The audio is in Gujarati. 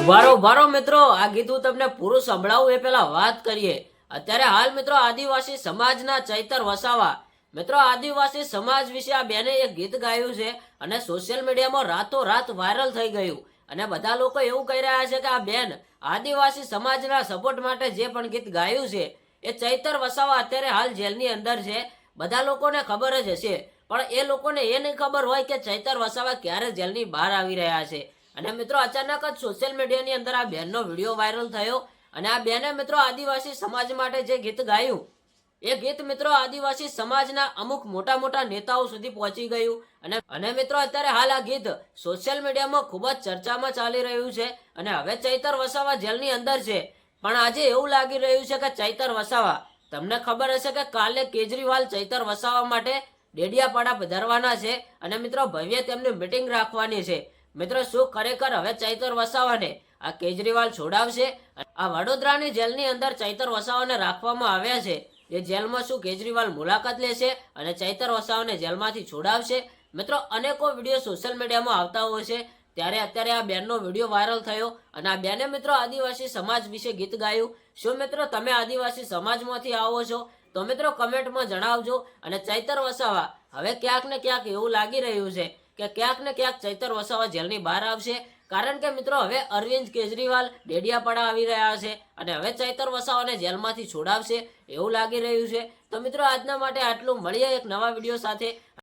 ઉભારો ઉભારો મિત્રો. આ ગીત હું તમને પૂરું સંભળાવું, એ પહેલા વાત કરીએ. અત્યારે હાલ મિત્રો આદિવાસી સમાજના ચૈતર વસાવા. મિત્રો, આદિવાસી સમાજ વિશે આ બેને એક ગીત ગાયું છે અને સોશિયલ મીડિયામાં રાતો રાત વાયરલ થઈ ગયું. અને બધા લોકો એવું કહી રહ્યા છે કે આ બેન આદિવાસી સમાજના સપોર્ટ માટે જે પણ ગીત ગાયું છે, એ ચૈતર વસાવા અત્યારે હાલ જેલની અંદર છે. બધા લોકોને ખબર જ હશે. પણ એ લોકોને એ નહીં ખબર હોય કે ચૈતર વસાવા ક્યારે જેલની બહાર આવી રહ્યા છે. અને મિત્રો, અચાનક જ સોશિયલ મીડિયાની અંદર આ બેનનો વીડિયો વાયરલ થયો. અને આ બેને મિત્રો આદિવાસી સમાજ માટે જે ગીત ગાયું એ ગીત મિત્રો આદિવાસી સમાજના અમુક મોટા મોટા નેતાઓ સુધી પહોંચી ગયું. અને અને મિત્રો અત્યારે હાલ આ ગીત સોશિયલ મીડિયામાં ખૂબ જ ચર્ચામાં ચાલી રહ્યું છે અને હવે ચૈતર વસાવા જેલની અંદર છે. પણ આજે એવું લાગી રહ્યું છે કે ચૈતર વસાવા, તમને ખબર હશે કે કાલે કેજરીવાલ ચૈતર વસાવા માટે ડેડિયાપાડા પધારવાના છે અને મિત્રો ભવ્ય તેમની મિટિંગ રાખવાની છે. મિત્રો શું ખરેખર હવે ચૈતર વસાવાને આ કેજરીવાલ છોડાવશે? આ વડોદરાની જેલની અંદર ચૈતર વસાવાને રાખવામાં આવ્યા છે. એ જેલમાં શું કેજરીવાલ મુલાકાત લેશે અને ચૈતર વસાવાને જેલમાંથી છોડાવશે? મિત્રો, અનેકો વીડિયો સોશિયલ મીડિયામાં આવતા હોય છે. ત્યારે અત્યારે આ બેનનો વીડિયો વાયરલ થયો અને આ બેને મિત્રો આદિવાસી સમાજ વિશે ગીત ગાયું. શું મિત્રો, તમે આદિવાસી સમાજમાંથી આવો છો? તો મિત્રો, કમેન્ટમાં જણાવજો. અને ચૈતર વસાવા, હવે ક્યાંક ને ક્યાંક એવું લાગી રહ્યું છે કે ક્યાંક ને ક્યાંક ચૈતર વસાવા જેલની બહાર આવશે. કારણ કે મિત્રો હવે અરવિંદ કેજરીવાલ ડેડિયાપાડા આવી રહ્યા છે અને હવે ચૈતર વસાવાને જેલમાંથી છોડાવશે એવું લાગી રહ્યું છે. તો મિત્રો આજના માટે આટલું. મળીએ એક નવા વીડિયો સાથે.